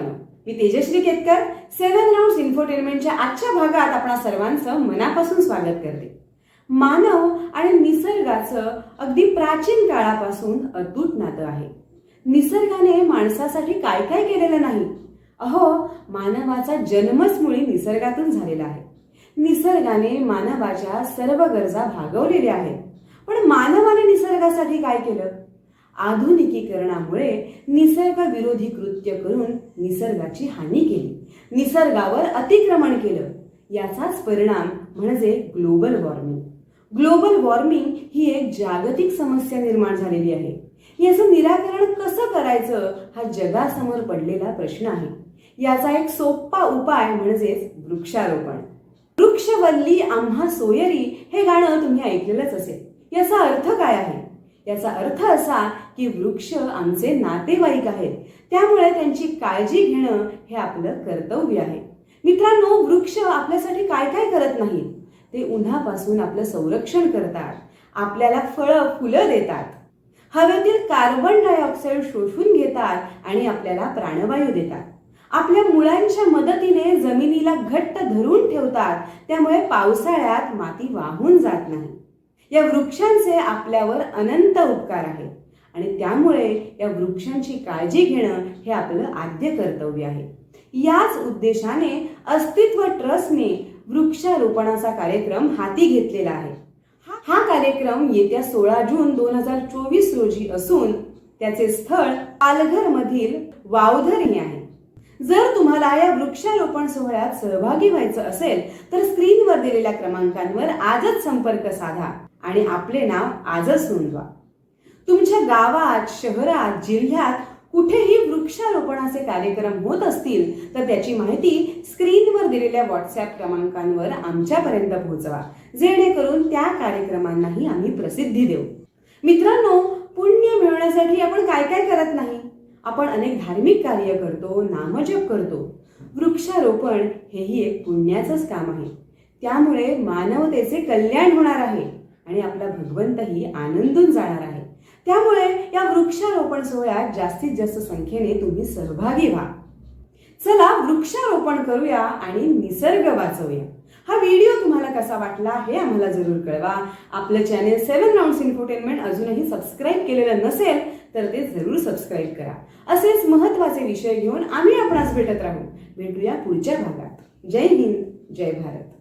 मित्रांनो मी Tejashri Ketkar seven round इन्फोटेनमेंटच्या आजच्या भागात आपणा सर्वांचं मनापासून स्वागत करते. मानव आणि निसर्गाचं अगदी प्राचीन काळापासून अतूट नातं आहे. निसर्गाने माणसासाठी काय काय केलेलं नाही? अहो मानवाचा जन्मच मुळी निसर्गातून झालेला आहे. निसर्गाने मानवाच्या सर्व गरजा भागवलेल्या आहेत. पण मानवाने निसर्गासाठी काय केलं? आधुनिकीकरणामुळे निसर्गविरोधी कृत्य करून निसर्गाची हानी केली. निसर्गावर अतिक्रमण केलं. याचाच परिणाम म्हणजे ग्लोबल वॉर्मिंग. ग्लोबल वॉर्मिंग ही एक जागतिक समस्या निर्माण झालेली आहे. याचं निराकरण कसं करायचं हा जगासमोर पडलेला प्रश्न आहे. याचा एक सोपा उपाय म्हणजेच वृक्षारोपण. वृक्षवल्ली आम्हा सोयरी हे गाणं तुम्ही ऐकलेलंच असेल. याचा अर्थ काय आहे? याचा अर्थ असा की वृक्ष आमचे नातेवाईक आहेत. त्यामुळे त्यांची काळजी घेणं हे आपलं कर्तव्य आहे. मित्रांनो वृक्ष आपल्यासाठी काय काय करत नाहीत? ते उन्हापासून आपलं संरक्षण करतात. आपल्याला फळं फुलं देतात. हवेतील कार्बन डायऑक्साईड शोषून घेतात आणि आपल्याला प्राणवायू देतात. आपल्या मुळांच्या मदतीने जमिनीला घट्ट धरून ठेवतात. त्यामुळे पावसाळ्यात माती वाहून जात नाही. या वृक्षांचे आपल्यावर अनंत उपकार आहेत. आणि त्यामुळे या वृक्षांची काळजी घेणं हे आपलं आद्य कर्तव्य आहे. याच उद्देशाने अस्तित्व ट्रस्टने वृक्षारोपणाचा कार्यक्रम हाती घेतलेला आहे. हा- कार्यक्रम येत्या सोळा जून दोन हजार चोवीस रोजी असून त्याचे स्थळ पालघर मधील वावधर हे आहे. जर तुम्हाला या वृक्षारोपण सोहळ्यात सहभागी व्हायचं असेल तर स्क्रीनवर दिलेल्या क्रमांकांवर आजच संपर्क साधा आणि आपले नाव आजच नोंदवा. तुमच्या गावात शहरात जिल्ह्यात कुठेही वृक्षारोपणाचे कार्यक्रम होत असतील तर त्याची माहिती स्क्रीनवर दिलेल्या व्हॉट्सअप क्रमांकांवर आमच्यापर्यंत पोहोचवा. जेणेकरून त्या कार्यक्रमांनाही आम्ही प्रसिद्धी देऊ. मित्रांनो पुण्य मिळवण्यासाठी आपण काय काय करत नाही? आपण अनेक धार्मिक कार्य करतो नामजप करतो. वृक्षारोपण हेही एक पुण्याचंच काम आहे. त्यामुळे मानवतेचे कल्याण होणार आहे आणि आपला भगवंतही आनंदून जाणार आहे. त्यामुळे या वृक्षारोपण सोहळ्यात जास्तीत जास्त संख्येने तुम्ही सहभागी व्हा. चला वृक्षारोपण करूया आणि निसर्ग वाचवूया. हा व्हिडिओ तुम्हाला कसा वाटला हे आम्हाला जरूर कळवा. आपलं चॅनेल सेव्हन राऊंड इन्फोटेनमेंट अजूनही सबस्क्राईब केलेलं नसेल तर ते जरूर सबस्क्राईब करा. असेच महत्त्वाचे विषय घेऊन आम्ही आपणास भेटत राहू. भेटूया पुढच्या भागात. जय हिंद जय भारत.